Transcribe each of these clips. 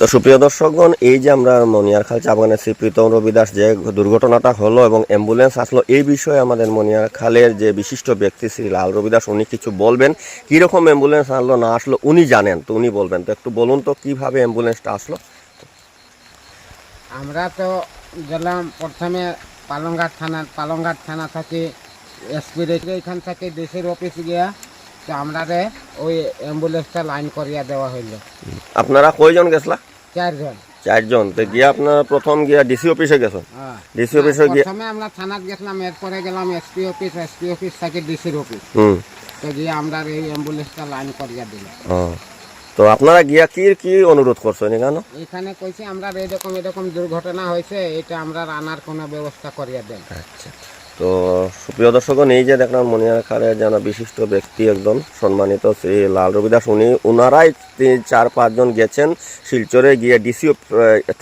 তো সুপ্রিয় দর্শকগণ এই যে আমরা মনিয়ারখাল চা বাগানের শ্রী প্রীতম রবি দাস যে দুর্ঘটনাটা হলো এবং অ্যাম্বুলেন্স আসলো এই বিষয়ে আমাদের মনিয়ারখালের যে বিশিষ্ট ব্যক্তি শ্রী লাল রবি দাস উনি কিছু বলবেন। কীরকম অ্যাম্বুলেন্স আসলো না আসলো উনি জানেন তো উনি বলবেন। তো একটু বলুন তো কীভাবে অ্যাম্বুলেন্সটা আসলো? আমরা তো গেলাম প্রথমে পালংঘাট থানা পালংঘাট থানা থেকে এসপি রেখে এখান থেকে দেশের অফিস গিয়া তো আমরা ওই অ্যাম্বুলেন্সটা লাইন করিয়া দেওয়া হইল। আপনারা কয়জন গেছলা? চারজন। চারজন। তো গিয়ে আপনারা প্রথম গিয়া ডিসি অফিসে গেছেন? হ্যাঁ। ডিসি অফিসে গিয়ে প্রথমে আমরা থানাত গেছিলাম এরপরে গেলাম এসপি অফিস এসপি অফিস থেকে ডিসির অফিস হুম। তো গিয়ে আমরা এই অ্যাম্বুলেন্সটা লাইন করিয়া দিলাম। তো আপনারা গিয়া কি কি অনুরোধ করছেন এখানে? এখানে কইছি আমরা এরকম এরকম দুর্ঘটনা হয়েছে এটা আমরা আনার কোনো ব্যবস্থা করিয়া দেন। আচ্ছা। তো সুপ্রিয় দর্শকগণ, এই যে দেখলাম মনিয়ার খালের যেন বিশিষ্ট ব্যক্তি একজন, সম্মানিত শ্রী লাল রবিদাস, উনি ওনারাই চার পাঁচজন গেছেন শিলচরে গিয়ে ডিসি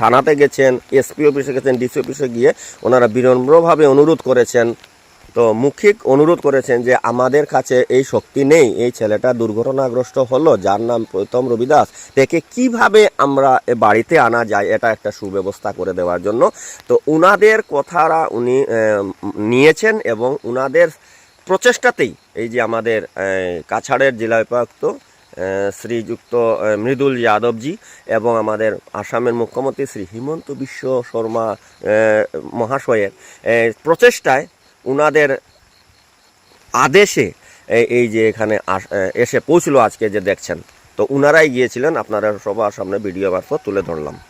থানাতে গেছেন, এসপি অফিসে গেছেন, ডিসি অফিসে গিয়ে ওনারা বিনম্রভাবে অনুরোধ করেছেন তো মৌখিক অনুরোধ করেছেন যে আমাদের কাছে এই শক্তি নেই, এই ছেলেটা দুর্ঘটনাগ্রস্ত হলো, যার নাম প্রথম রবিদাস, তাকে কীভাবে আমরা এ বাড়িতে আনা যায় এটা একটা সুব্যবস্থা করে দেওয়ার জন্য। তো উনাদের কথারা উনি নিয়েছেন এবং উনাদের প্রচেষ্টাতেই এই যে আমাদের কাছাড়ের জেলা উপায়ুক্ত শ্রীযুক্ত মৃদুল যাদবজি এবং আমাদের আসামের মুখ্যমন্ত্রী শ্রী হিমন্ত বিশ্ব শর্মা মহাশয়ের প্রচেষ্টায় উনাদের আদেশে এই- যে এখানে এসে পৌঁছলো আজকে যে দেখছেন। তো উনারাই গিয়েছিলেন, আপনারা সবার সামনে ভিডিও মারফত তুলে ধরলাম।